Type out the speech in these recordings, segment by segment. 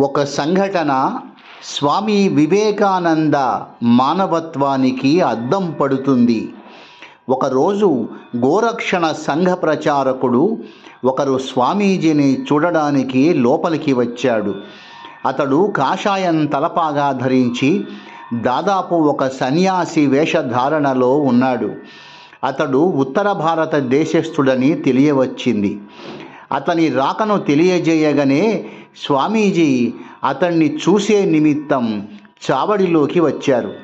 ఒక సంఘటన స్వామి వివేకానంద మానవత్వానికి అద్దం పడుతుంది. ఒకరోజు గోరక్షణ సంఘ ప్రచారకుడు ఒకరు స్వామీజీని చూడడానికి లోపలికి వచ్చాడు. అతడు కాషాయం తలపాగా ధరించి దాదాపు ఒక సన్యాసి వేషధారణలో ఉన్నాడు. అతడు ఉత్తర భారత దేశస్థుడని తెలియవచ్చింది. అతని రాకను తెలియజేయగానే స్వామీజీ అతన్ని చూసే నిమిత్తం చావడిలోకి వచ్చారు.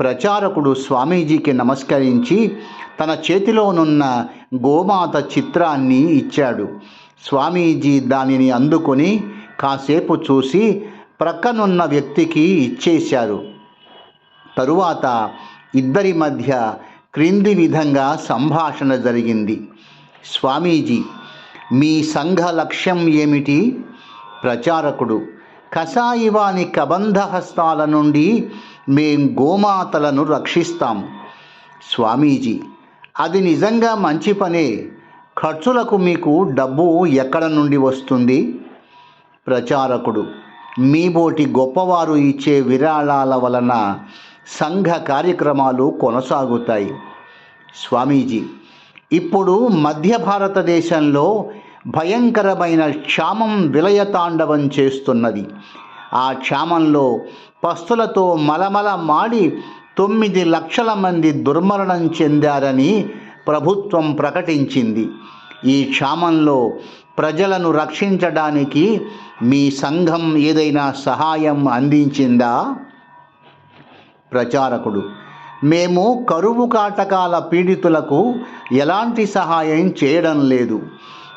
ప్రచారకుడు స్వామీజీకి నమస్కరించి తన చేతిలోనున్న గోమాత చిత్రాన్ని ఇచ్చాడు. స్వామీజీ దానిని అందుకొని కాసేపు చూసి ప్రక్కనున్న వ్యక్తికి ఇచ్చేశారు. తరువాత ఇద్దరి మధ్య క్రింది విధంగా సంభాషణ జరిగింది. స్వామీజీ మీ సంఘ లక్ష్యం ఏమిటి? ప్రచారకుడు. కషాయివాని కబంధ హస్తాల నుండి మేం గోమాతలను రక్షిస్తాం. స్వామీజీ అది నిజంగా మంచి పనే. ఖర్చులకు మీకు డబ్బు ఎక్కడ నుండి వస్తుంది? ప్రచారకుడు మీబోటి గొప్పవారు ఇచ్చే విరాళాల వలన సంఘ కార్యక్రమాలు కొనసాగుతాయి. స్వామీజీ ఇప్పుడు మధ్య భారతదేశంలో భయంకరమైన క్షామం విలయతాండవం చేస్తున్నది. ఆ క్షామంలో పస్తులతో మలమల మాడి తొమ్మిది లక్షల మంది దుర్మరణం చెందారని ప్రభుత్వం ప్రకటించింది. ఈ క్షామంలో ప్రజలను రక్షించడానికి మీ సంఘం ఏదైనా సహాయం అందించిందా? ప్రచారకుడు మేము కరువు కాటకాల పీడితులకు ఎలాంటి సహాయం చేయడం లేదు.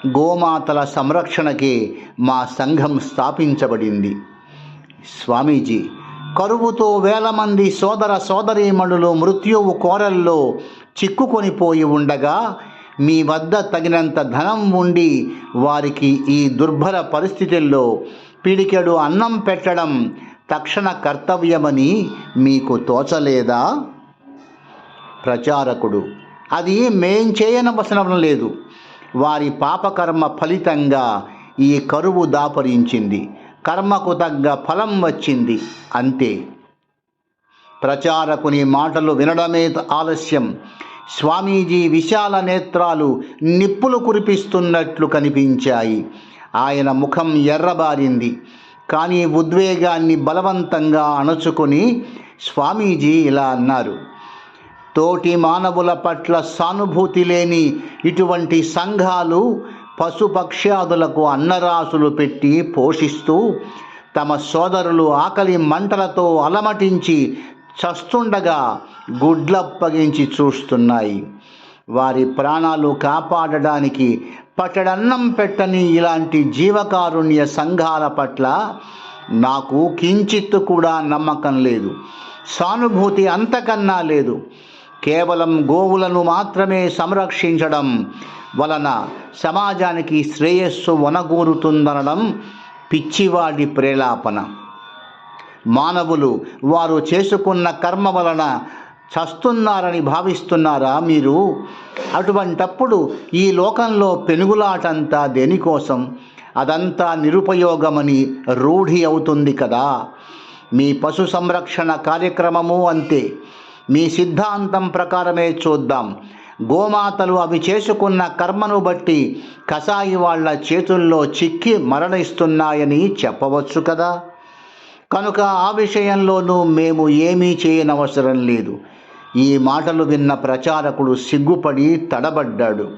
గోమాతల సంరక్షణకే మా సంఘం స్థాపించబడింది. స్వామీజీ కరువుతో వేల మంది సోదర సోదరీమణులు మృత్యువు కోరల్లో చిక్కుకొని పోయి ఉండగా మీ వద్ద తగినంత ధనం ఉండి వారికి ఈ దుర్భర పరిస్థితుల్లో పిడికెడు అన్నం పెట్టడం తక్షణ కర్తవ్యమని మీకు తోచలేదా? ప్రచారకుడు అది మేం చేయనవసరం లేదు. వారి పాపకర్మ ఫలితంగా ఈ కరువు దాపరించింది. కర్మకు తగ్గ ఫలం వచ్చింది. అంతే. ప్రచారకుని మాటలు వినడమే ఆలస్యం. స్వామీజీ విశాల నేత్రాలు నిప్పులు కురిపిస్తున్నట్లు కనిపించాయి. ఆయన ముఖం ఎర్రబారింది. కానీ ఉద్వేగాన్ని బలవంతంగా అణచుకొని స్వామీజీ ఇలా అన్నారు. తోటి మానవుల పట్ల సానుభూతి లేని ఇటువంటి సంఘాలు పశుపక్ష్యాదులకు అన్నరాసులు పెట్టి పోషిస్తూ తమ సోదరులు ఆకలి మంటలతో అలమటించి చస్తుండగా గుడ్లప్పగించి చూస్తున్నాయి. వారి ప్రాణాలు కాపాడడానికి పట్టడన్నం పెట్టని ఇలాంటి జీవకారుణ్య సంఘాల పట్ల నాకు కించిత్తు కూడా నమ్మకం లేదు. సానుభూతి అంతకన్నా లేదు. కేవలం గోవులను మాత్రమే సంరక్షించడం వలన సమాజానికి శ్రేయస్సు వనగూరుతుందనడం పిచ్చివాడి ప్రేలాపన. మానవులు వారు చేసుకున్న కర్మ వలన చస్తున్నారని భావిస్తున్నారా మీరు? అటువంటప్పుడు ఈ లోకంలో పెనుగులాటంతా దేనికోసం? అదంతా నిరుపయోగమని రూఢి అవుతుంది కదా. మీ పశు సంరక్షణ కార్యక్రమము అంతే. మీ సిద్ధాంతం ప్రకారమే చూద్దాం. గోమాతలు అవి చేసుకున్న కర్మను బట్టి కసాయి వాళ్ళ చేతుల్లో చిక్కి మరణిస్తున్నాయని చెప్పవచ్చు కదా? కనుక ఆ విషయంలోనూ మేము ఏమీ చేయనవసరం లేదు. ఈ మాటలు విన్న ప్రచారకుడు సిగ్గుపడి తడబడ్డాడు.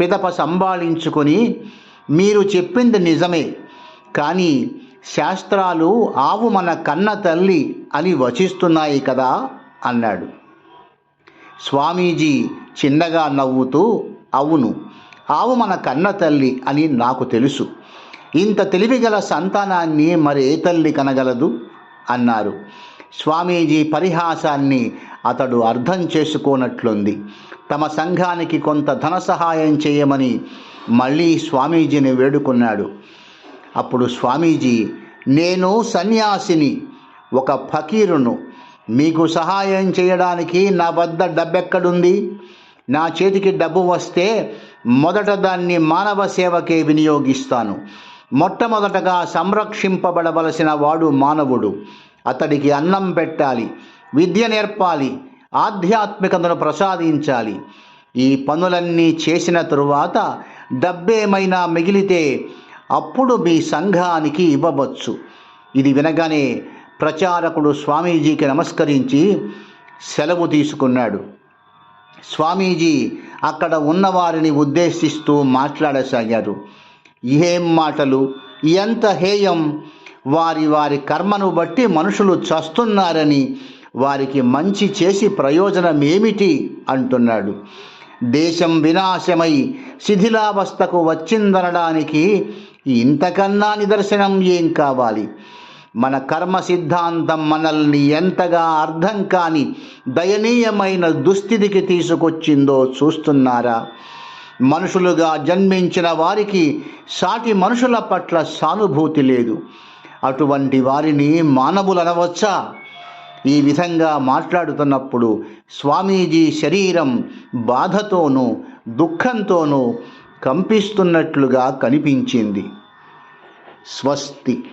పిదప సంభాళించుకొని మీరు చెప్పింది నిజమే. కానీ శాస్త్రాలు ఆవు మన కన్న తల్లి అని వచిస్తున్నాయి కదా. అన్నాడు. స్వామీజీ చిన్నగా నవ్వుతూ అవును ఆవు మన కన్న తల్లి అని నాకు తెలుసు. ఇంత తెలివిగల సంతానాన్ని మరి ఏ తల్లి కనగలదు? అన్నారు. స్వామీజీ పరిహాసాన్ని అతడు అర్థం చేసుకోనట్లుంది. తమ సంఘానికి కొంత ధన సహాయం చేయమని మళ్ళీ స్వామీజీని వేడుకున్నాడు. అప్పుడు స్వామీజీ నేను సన్యాసిని ఒక ఫకీరును మీకు సహాయం చేయడానికి నా వద్ద డబ్బెక్కడుంది? నా చేతికి డబ్బు వస్తే మొదట దాన్ని మానవ సేవకే వినియోగిస్తాను. మొట్టమొదటగా సంరక్షింపబడవలసిన వాడు మానవుడు. అతడికి అన్నం పెట్టాలి విద్య నేర్పాలి ఆధ్యాత్మికతను ప్రసాదించాలి. ఈ పనులన్నీ చేసిన తరువాత డబ్బేమైనా మిగిలితే అప్పుడు మీ సంఘానికి ఇవ్వవచ్చు. ఇది వినగానే ప్రచారకుడు స్వామీజీకి నమస్కరించి సెలవు తీసుకున్నాడు. స్వామీజీ అక్కడ ఉన్నవారిని ఉద్దేశిస్తూ మాట్లాడసాగారు. ఏం మాటలు? ఎంత హేయం? వారి వారి కర్మను బట్టి మనుషులు చస్తున్నారని వారికి మంచి చేసి ప్రయోజనం ఏమిటి అంటున్నాడు. దేశం వినాశమై శిథిలావస్థకు వచ్చిందనడానికి ఇంతకన్నా నిదర్శనం ఏం కావాలి? మన కర్మ సిద్ధాంతం మనల్ని ఎంతగా అర్థం కాని దయనీయమైన దుస్థితికి తీసుకొచ్చిందో చూస్తున్నారా? మనుషులుగా జన్మించిన వారికి సాటి మనుషుల పట్ల సానుభూతి లేదు. అటువంటి వారిని మానవులు అనవచ్చా ఈ విధంగా మాట్లాడుతున్నప్పుడు స్వామీజీ శరీరం బాధతోనూ దుఃఖంతోనూ కంపిస్తున్నట్లుగా కనిపించింది. స్వస్తి.